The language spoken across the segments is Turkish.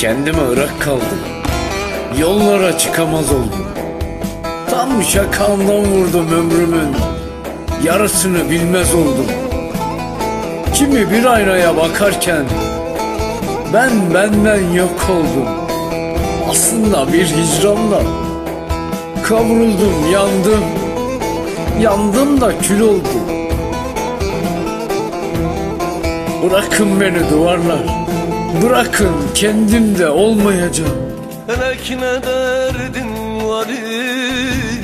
Kendime ırak kaldım. Yollara çıkamaz oldum. Tam şakamdan vurdum ömrümün. Yarısını bilmez oldum. Kimi bir aynaya bakarken ben benden yok oldum. Aslında bir hicranla kavruldum, yandım. Yandım da kül oldum. Bırakın beni duvarlar. Bırakın kendimde olmayacağım. Hele ki ne derdin var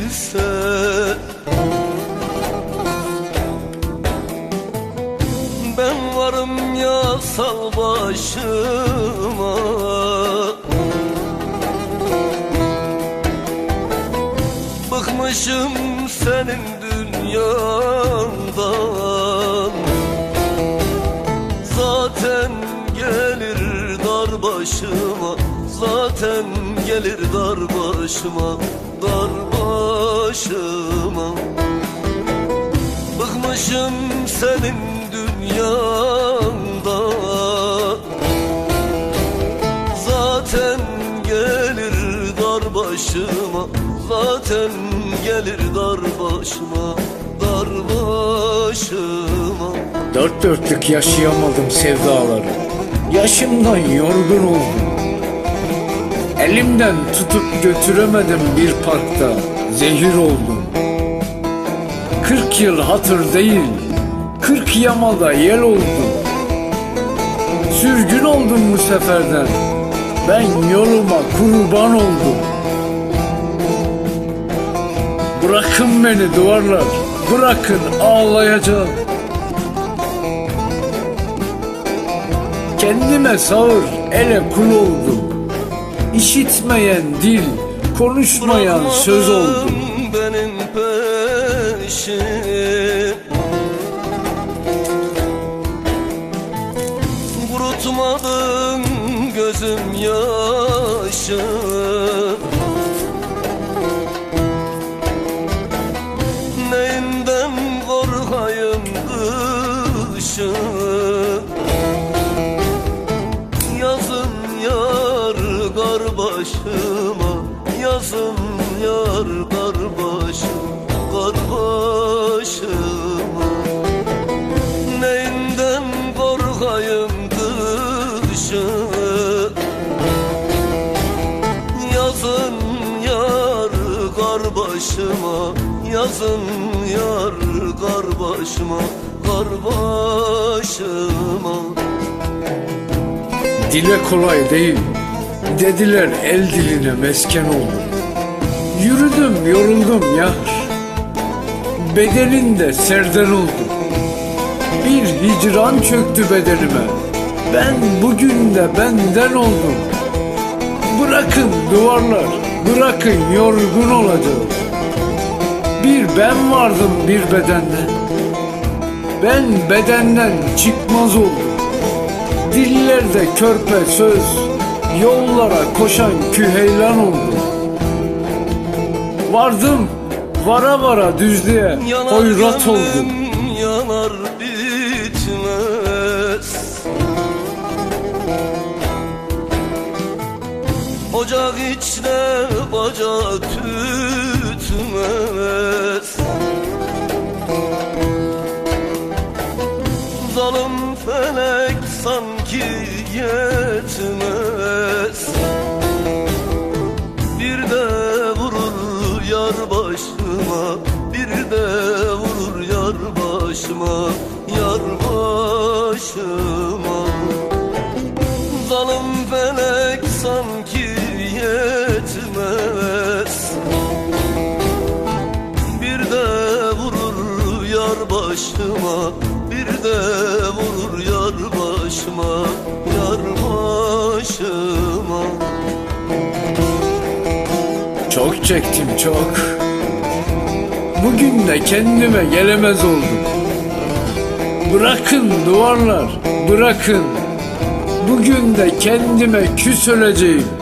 ise. Ben varım ya sal başıma. Bıkmışım senin dünyandan başıma. Zaten gelir dar başıma Dar başıma. Bıkmışım senin dünyandan Zaten gelir dar başıma Zaten gelir dar başıma Dar başıma. Dört dörtlük yaşayamadım sevdaları. Yaşımdan yorgun oldum. Elimden tutup götüremedim bir parkta. Zehir oldum. Kırk yıl hatır değil, kırk yamada yel oldum. Sürgün oldum bu seferden. Ben yoluma kurban oldum. Bırakın beni duvarlar, bırakın ağlayacağım. Kendime sağır, ele kul oldum. İşitmeyen dil, konuşmayan söz oldum. Benim peşim Kurutmadın gözüm yaşı Neyinden korkayım kışın Yazın yar kar başım Kar başıma Neyinden korkayım kışın Yazın yar kar başıma Yazın yar kar başıma Dile kolay değil, dediler el diline mesken oldum. Yürüdüm, yoruldum ya. Bedeninde serden oldum. Bir hicran çöktü bedenime. Ben bugün de benden oldum. Bırakın duvarlar, bırakın yorgun olacağım. Bir ben vardım bir bedenden. Ben bedenden çıkmaz oldum. Dillerde körpe söz, yollara koşan küheylan oldum. Vardım, vara vara düzlüğe. Yanar hoyrat oldum. Yanar bitmez. Ocak içine baca tütmez. Zalim felek sanki yetmez de vurur yar başıma Yar başıma. Zalim felek sanki yetmez. Bir de vurur yar başıma Bir de vurur yar başıma Yar başıma. Çok çektim çok. Bugün de kendime gelemez oldum. Bırakın duvarlar, bırakın. Bugün de kendime küs öleceğim.